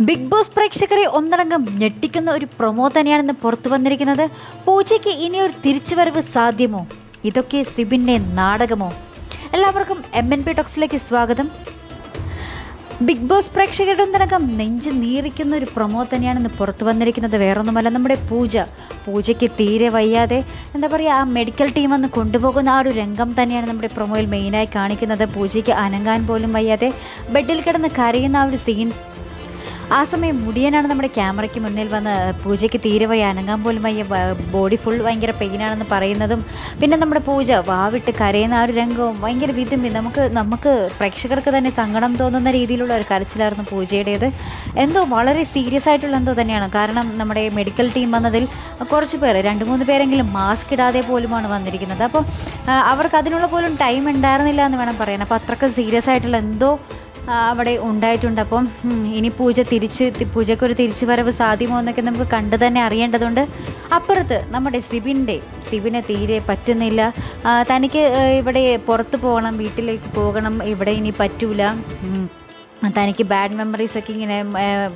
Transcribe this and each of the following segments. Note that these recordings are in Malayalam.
ബിഗ് ബോസ് പ്രേക്ഷകരെ ഒന്നടങ്കം ഞെട്ടിക്കുന്ന ഒരു പ്രൊമോ തന്നെയാണെന്ന് പുറത്തു വന്നിരിക്കുന്നത്. പൂജയ്ക്ക് ഇനിയൊരു തിരിച്ചുവരവ് സാധ്യമോ? ഇതൊക്കെ സിബിന്റെ നാടകമോ? എല്ലാവർക്കും എം എൻ പി ടോക്സിലേക്ക് സ്വാഗതം. ബിഗ് ബോസ് പ്രേക്ഷകരുടെ ഒന്നടങ്കം നെഞ്ച് നീറിക്കുന്ന ഒരു പ്രൊമോ തന്നെയാണെന്ന് പുറത്തു വന്നിരിക്കുന്നത്. വേറൊന്നുമല്ല നമ്മുടെ പൂജ. പൂജയ്ക്ക് തീരെ വയ്യാതെ എന്താ പറയുക ആ മെഡിക്കൽ ടീം വന്ന് കൊണ്ടുപോകുന്ന ആ ഒരു രംഗം തന്നെയാണ് നമ്മുടെ പ്രൊമോയിൽ മെയിനായി കാണിക്കുന്നത്. പൂജയ്ക്ക് അനങ്ങാൻ പോലും വയ്യാതെ ബെഡിൽ കിടന്ന് കരയുന്ന ആ ഒരു സീൻ ആ സമയം മുടിയനാണ് നമ്മുടെ ക്യാമറയ്ക്ക് മുന്നിൽ വന്ന് പൂജയ്ക്ക് തീരെ വയ്യ അനങ്ങാൻ പോലും വയ്യ ബോഡി ഫുൾ ഭയങ്കര പെയിനാണെന്ന് പറയുന്നതും പിന്നെ നമ്മുടെ പൂജ വാവിട്ട് കരയുന്ന ആ ഒരു രംഗവും ഭയങ്കര വിതുമ്പി. നമുക്ക് നമുക്ക് പ്രേക്ഷകർക്ക് തന്നെ സങ്കടം തോന്നുന്ന രീതിയിലുള്ള ഒരു കരച്ചിലായിരുന്നു പൂജയുടേത്. എന്തോ വളരെ സീരിയസ് ആയിട്ടുള്ള എന്തോ തന്നെയാണ്. കാരണം നമ്മുടെ മെഡിക്കൽ ടീം വന്നതിൽ കുറച്ച് പേർ രണ്ട് മൂന്ന് പേരെങ്കിലും മാസ്ക് ഇടാതെ പോലുമാണ് വന്നിരിക്കുന്നത്. അപ്പോൾ അവർക്ക് അതിനുള്ള പോലും ടൈം ഉണ്ടായിരുന്നില്ല എന്ന് വേണം പറയാൻ. അപ്പോൾ അത്രയ്ക്ക് സീരിയസ് ആയിട്ടുള്ള എന്തോ അവിടെ ഉണ്ടായിട്ടുണ്ട്. അപ്പം ഇനി പൂജ തിരിച്ച് പൂജയ്ക്കൊരു തിരിച്ചു വരവ് സാധ്യമോ എന്നൊക്കെ നമുക്ക് കണ്ടു തന്നെ അറിയേണ്ടതുണ്ട്. അപ്പുറത്ത് നമ്മുടെ സിബിന്റെ സിബിനെ തീരെ പറ്റുന്നില്ല. തനിക്ക് ഇവിടെ പുറത്ത് പോകണം വീട്ടിലേക്ക് പോകണം ഇവിടെ ഇനി പറ്റൂല. തനിക്ക് ബാഡ് മെമ്മറീസൊക്കെ ഇങ്ങനെ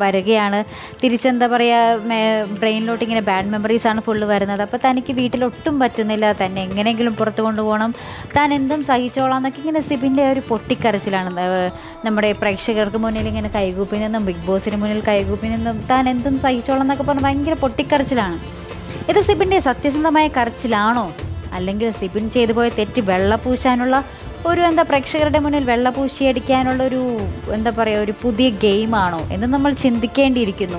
വരികയാണ്. തിരിച്ചെന്താ പറയുക ബ്രെയിനിലോട്ട് ഇങ്ങനെ ബാഡ് മെമ്മറീസാണ് ഫുള്ള് വരുന്നത്. അപ്പോൾ തനിക്ക് വീട്ടിലൊട്ടും പറ്റുന്നില്ല. തന്നെ എങ്ങനെയെങ്കിലും പുറത്തു കൊണ്ടുപോകണം. താൻ എന്തും സഹിച്ചോളാം എന്നൊക്കെ ഇങ്ങനെ സിബിന്റെ ഒരു പൊട്ടിക്കരച്ചിലാണ്. നമ്മുടെ പ്രേക്ഷകർക്ക് മുന്നിൽ ഇങ്ങനെ കൈകൂപ്പി നിന്നും ബിഗ് ബോസിന് മുന്നിൽ കൈകൂപ്പി നിന്നും താൻ എന്തും സഹിച്ചോളാം എന്നൊക്കെ പറഞ്ഞ് ഭയങ്കര പൊട്ടിക്കരച്ചിലാണ്. ഇത് സിബിന്റെ സത്യസന്ധമായ കരച്ചിലാണോ? അല്ലെങ്കിൽ സിബിൻ ചെയ്തു പോയ തെറ്റ് വെള്ളപൂശാനുള്ള ഒരു എന്താ പ്രേക്ഷകരുടെ മുന്നിൽ വെള്ളപൂശി അടിക്കാനുള്ള ഒരു എന്താ പറയുക ഒരു പുതിയ ഗെയിമാണോ എന്ന് നമ്മൾ ചിന്തിക്കേണ്ടിയിരിക്കുന്നു.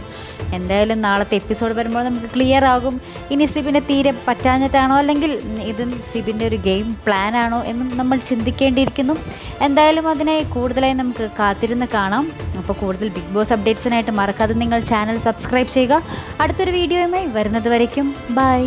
എന്തായാലും നാളത്തെ എപ്പിസോഡ് വരുമ്പോൾ നമുക്ക് ക്ലിയർ ആകും. ഇനി സിബിനെ തീരെ പറ്റാഞ്ഞിട്ടാണോ അല്ലെങ്കിൽ ഇത് സിബിന്റെ ഒരു ഗെയിം പ്ലാൻ ആണോ എന്നും നമ്മൾ ചിന്തിക്കേണ്ടിയിരിക്കുന്നു. എന്തായാലും അതിനെ കൂടുതലായി നമുക്ക് കാത്തിരുന്ന് കാണാം. അപ്പോൾ കൂടുതൽ ബിഗ് ബോസ് അപ്ഡേറ്റ്സിനായിട്ട് മറക്കാതെ നിങ്ങൾ ചാനൽ സബ്സ്ക്രൈബ് ചെയ്യുക. അടുത്തൊരു വീഡിയോയുമായി വരുന്നത് വരയ്ക്കും. ബൈ